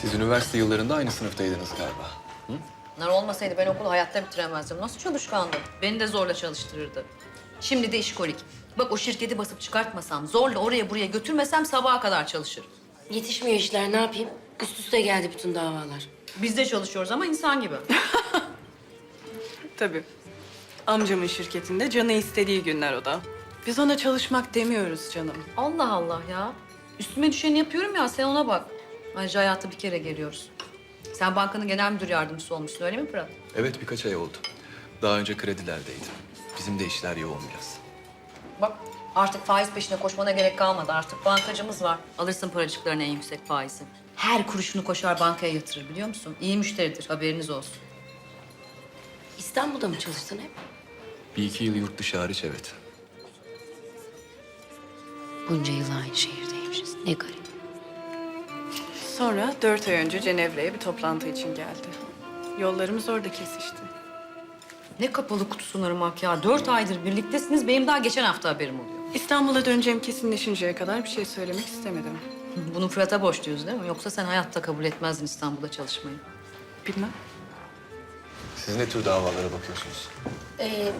Siz üniversite yıllarında aynı sınıftaydınız galiba. Bunlar olmasaydı ben okulu hayatta bitiremezdim. Nasıl çalışkandı? Beni de zorla çalıştırırdı. Şimdi de işkolik. Bak o şirketi basıp çıkartmasam, zorla oraya buraya götürmesem sabaha kadar çalışır. Yetişmiyor işler ne yapayım? Üst üste geldi bütün davalar. Biz de çalışıyoruz ama insan gibi. Tabii. Amcamın şirketinde canı istediği günler o da. Biz ona çalışmak demiyoruz canım. Allah Allah ya. Üstüme düşeni yapıyorum ya sen ona bak. Ayrıca hayata bir kere geliyoruz. Sen bankanın genel müdür yardımcısı olmuşsun öyle mi Fırat? Evet birkaç ay oldu. Daha önce kredilerdeydim. Bizim de işler yoğun biraz. Bak artık faiz peşine koşmana gerek kalmadı. Artık bankacımız var. Alırsın paracıkların en yüksek faizi. Her kuruşunu koşar bankaya yatırır biliyor musun? İyi müşteridir haberiniz olsun. İstanbul'da mı çalıştın hep? Bir iki yıl yurt dışı hariç evet. Bunca yıl aynı şehirdeymişiz. Ne garip. Sonra dört ay önce Cenevre'ye bir toplantı için geldi. Yollarımız orada kesişti. Ne kapalı kutusun Irmak ya. Dört aydır birliktesiniz. Benim daha geçen hafta haberim oluyor. İstanbul'a döneceğim kesinleşinceye kadar bir şey söylemek istemedim. Bunu Fırat'a borçluyuz değil mi? Yoksa sen hayatta kabul etmezdin İstanbul'da çalışmayı. Bilmem. Siz ne tür davalara bakıyorsunuz? Ee,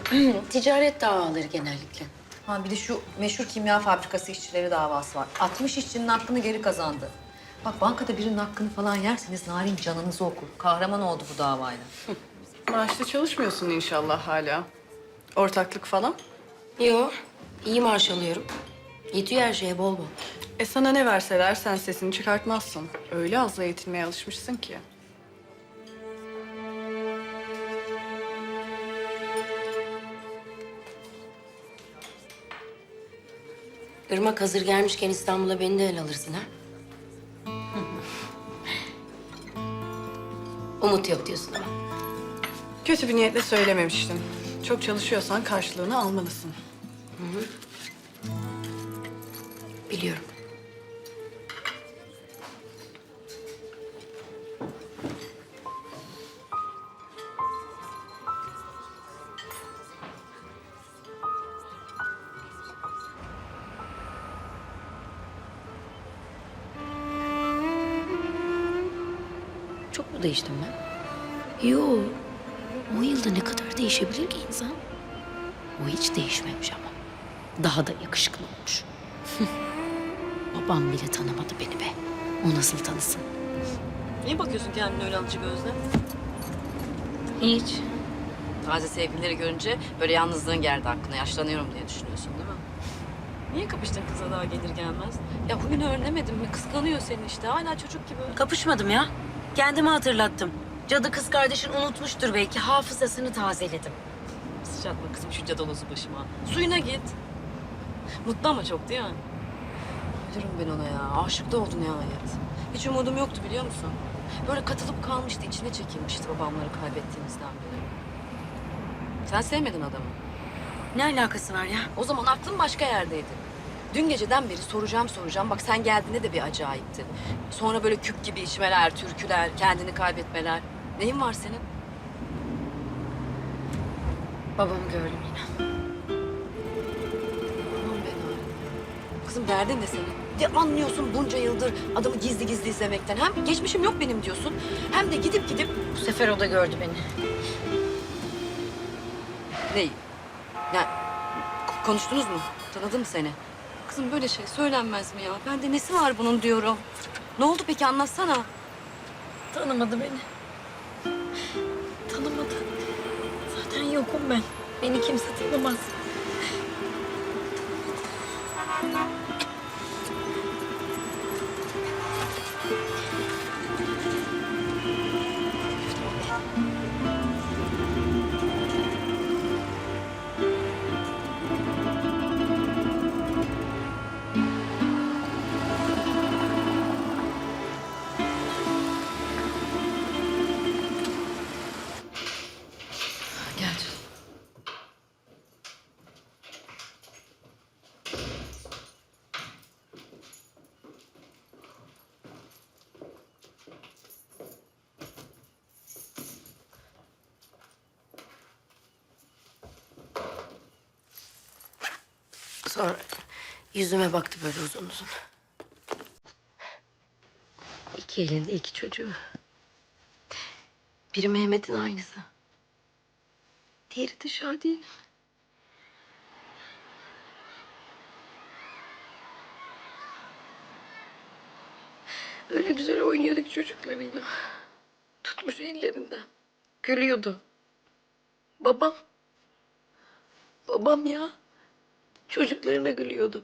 ticaret davaları genellikle. Ha bir de şu meşhur kimya fabrikası işçileri davası var. 60 işçinin hakkını geri kazandı. Bak bankada birinin hakkını falan yerseniz narin canınızı okur. Kahraman oldu bu davayla. Maaşlı çalışmıyorsun inşallah hala. Ortaklık falan. Yo, iyi maaş alıyorum. Yetiyor her şeye bol bol. E sana ne verseler sen sesini çıkartmazsın. Öyle azla yetinmeye alışmışsın ki. Irmak hazır gelmişken İstanbul'a beni de el alırsın ha? Umut yok diyorsun ama. Kötü bir niyetle söylememiştim. Çok çalışıyorsan karşılığını almalısın. Biliyorum. Çok mu değiştim ben? Yo. O yılda ne kadar değişebilir ki insan? O hiç değişmemiş ama. Daha da yakışıklı olmuş. Babam bile tanımadı beni be. O nasıl tanısın? Niye bakıyorsun kendine öyle alıcı gözle? Hiç. Taze sevgilileri görünce böyle yalnızlığın geldi aklına. Yaşlanıyorum diye düşünüyorsun değil mi? Niye kapıştın kıza daha gelir gelmez? Ya bugün öğrenemedin mi? Kıskanıyor seni işte. Hala çocuk gibi. Kapışmadım ya. Kendimi hatırlattım. Cadı kız kardeşin unutmuştur belki. Hafızasını tazeledim. Sıçratma kızım şu cadalozu başıma. Suyuna git. Mutlu ama çok değil mi? Ölürüm ben ona ya. Aşık da oldu nihayet. Hiç umudum yoktu biliyor musun? Böyle katılıp kalmıştı, içine çekilmişti babamları kaybettiğimizden beri. Sen sevmedin adamı. Ne alakası var ya? O zaman aklın başka yerdeydi. Dün geceden beri soracağım soracağım. Bak sen geldiğinde de bir acayipti. Sonra böyle küp gibi içmeler, türküler, kendini kaybetmeler. Neyin var senin? Babamı gördüm yine. Aman be Narin. Kızım derdin ne senin? De anlıyorsun bunca yıldır adamı gizli gizli izlemekten. Hem geçmişim yok benim diyorsun. Hem de gidip gidip Bu sefer o da gördü beni. neyi? Ya konuştunuz mu? Tanıdı mı seni? Kızım böyle şey söylenmez mi ya? Bende nesi var bunun diyorum. Ne oldu peki anlatsana. Tanımadı beni. Tanımadı. Zaten yokum ben. Beni kimse tanımaz. Sonra yüzüme baktı böyle uzun uzun. İki elinde iki çocuğu. Biri Mehmet'in aynısı. Diğeri de Şadiye'nin. Öyle güzel oynuyorduk çocuklarıyla. Tutmuş ellerinden. Gülüyordu. Babam. Babam ya. Çocuklarına gülüyordu.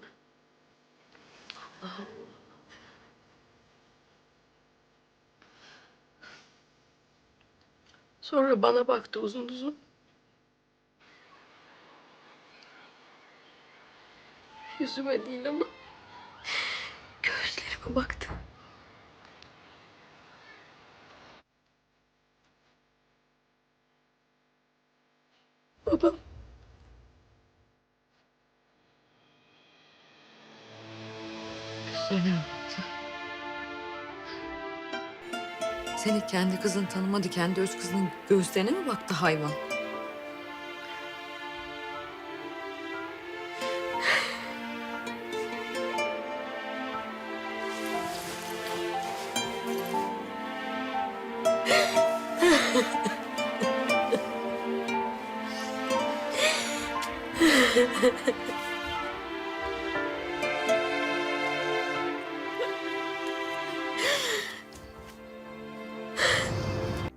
Allah'ım. Sonra bana baktı uzun uzun. Yüzüme değil ama gözlerime baktı. Babam. Seni kendi kızın tanımadı, kendi öz kızının göğüslerine mi baktı hayvan?